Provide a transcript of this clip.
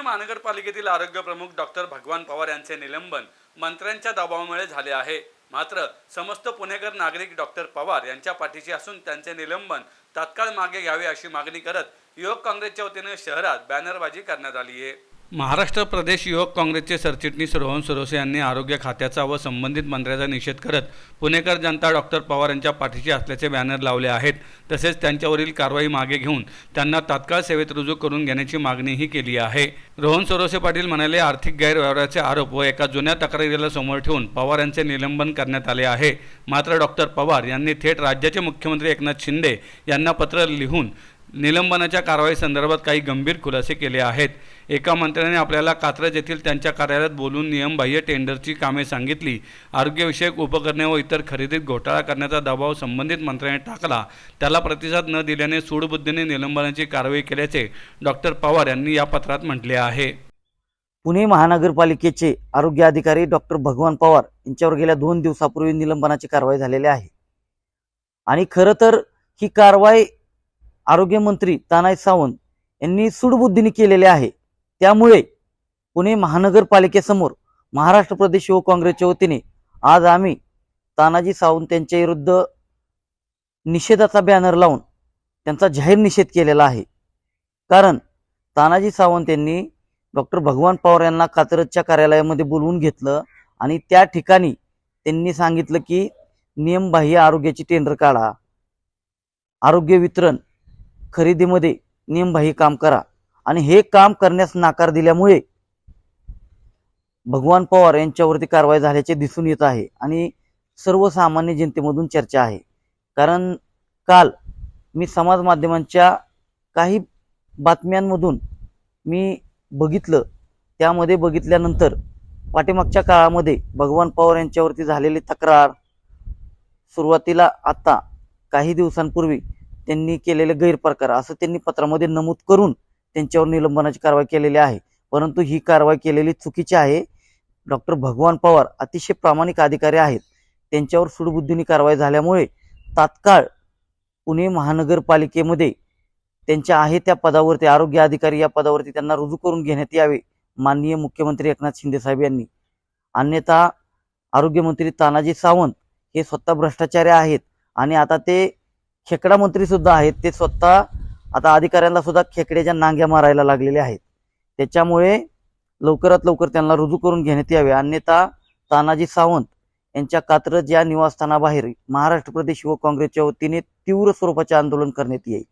महानगरपालिकेतील आरोग्य प्रमुख डॉक्टर भगवान पवार यांचे निलंबन मंत्र्यांच्या दबावामुळे झाले आहे. मात्र समस्त पुणेकर नागरिक डॉक्टर पवार यांच्या पाठीशी असून त्यांचे निलंबन तात्काळ मागे घ्यावे अशी मागणी करत युवक काँग्रेसच्या वतीने शहरात बॅनरबाजी करण्यात आली आहे. महाराष्ट्र प्रदेश युवक काँग्रेसचे सरचिटणीस रोहन सरोसे यांनी आरोग्य खात्याचा व संबंधित मंत्र्याचा निषेध करत पुणेकर जनता डॉक्टर पवार यांच्या पाठीशी असल्याचे बॅनर लावले आहेत. तसेच त्यांच्यावरील कारवाई मागे घेऊन त्यांना तात्काळ सेवेत रुजू करून घेण्याची मागणीही केली आहे. रोहन सरोसे पाटील म्हणाले आर्थिक गैरव्यवहाराचे आरोप व एका जुन्या तक्रारीला समोर ठेवून पवार यांचे निलंबन करण्यात आले आहे. मात्र डॉक्टर पवार यांनी थेट राज्याचे मुख्यमंत्री एकनाथ शिंदे यांना पत्र लिहून निलंबनाच्या कारवाई संदर्भात काही गंभीर खुलासे केले आहेत. एका मंत्र्याने आपल्याला कात्रज येथील त्यांच्या कार्यालयात बोलून नियमबाह्य टेंडरची कामे सांगितली. आरोग्यविषयक उपकरणे व इतर खरेदीत घोटाळा करण्याचा दबाव संबंधित मंत्र्याने टाकला. त्याला प्रतिसाद न दिल्याने सूडबुद्धीने निलंबनाची कारवाई केल्याचे डॉक्टर पवार यांनी या पत्रात म्हटले आहे. पुणे महानगरपालिकेचे आरोग्य अधिकारी डॉक्टर भगवान पवार यांच्यावर गेल्या दोन दिवसापूर्वी निलंबनाची कारवाई झालेली आहे. आणि खरं तर ही कारवाई आरोग्यमंत्री तानाजी सावंत यांनी सुडबुद्धीने केलेले आहे. त्यामुळे पुणे महानगरपालिकेसमोर महाराष्ट्र प्रदेश युवक काँग्रेसच्या वतीने आज आम्ही तानाजी सावंत यांच्या विरुद्ध निषेधाचा बॅनर लावून त्यांचा जाहीर निषेध केलेला आहे. कारण तानाजी सावंत यांनी डॉक्टर भगवान पवार यांना कात्रजच्या कार्यालयामध्ये बोलवून घेतलं आणि त्या ठिकाणी त्यांनी सांगितलं की नियमबाह्य आरोग्याची टेंडर काढा. आरोग्य वितरण खरेदीमध्ये नियमबाही काम करा. आणि हे काम करण्यास नाकार दिल्यामुळे भगवान पवार यांच्यावरती कारवाई झाल्याचे दिसून येत आहे. आणि सर्वसामान्य जनतेमधून चर्चा आहे. कारण काल मी समाज माध्यमांच्या काही बातम्यांमधून मी बघितलं. त्यामध्ये बघितल्यानंतर पाठीमागच्या काळामध्ये भगवान पवार यांच्यावरती झालेली तक्रार सुरुवातीला आता काही दिवसांपूर्वी त्यांनी केलेले गैरप्रकार असं त्यांनी पत्रामध्ये नमूद करून त्यांच्यावर निलंबनाची कारवाई केलेली आहे. परंतु ही कारवाई केलेली चुकीची आहे. डॉक्टर भगवान पवार अतिशय प्रामाणिक अधिकारी आहेत. त्यांच्यावर सुडबुद्धीने कारवाई झाल्यामुळे तात्काळ पुणे महानगरपालिकेमध्ये त्यांच्या आहे त्या पदावरती आरोग्य अधिकारी या पदावरती त्यांना रुजू करून घेण्यात यावे माननीय मुख्यमंत्री एकनाथ शिंदे साहेब यांनी. अन्यथा आरोग्यमंत्री तानाजी सावंत हे स्वतः भ्रष्टाचारी आहेत आणि आता ते खेकडा मंत्री सुद्धा आहेत. ते स्वतः आता अधिकाऱ्यांना सुद्धा खेकड्याच्या नांग्या मारायला लागलेले आहेत. त्याच्यामुळे लवकरात लवकर त्यांना रुजू करून घेण्यात यावे. अन्यथा तानाजी सावंत यांच्या कात्रज या निवासस्थानाबाहेर महाराष्ट्र प्रदेश युवक काँग्रेसच्या वतीने तीव्र स्वरूपाचे आंदोलन करण्यात येईल.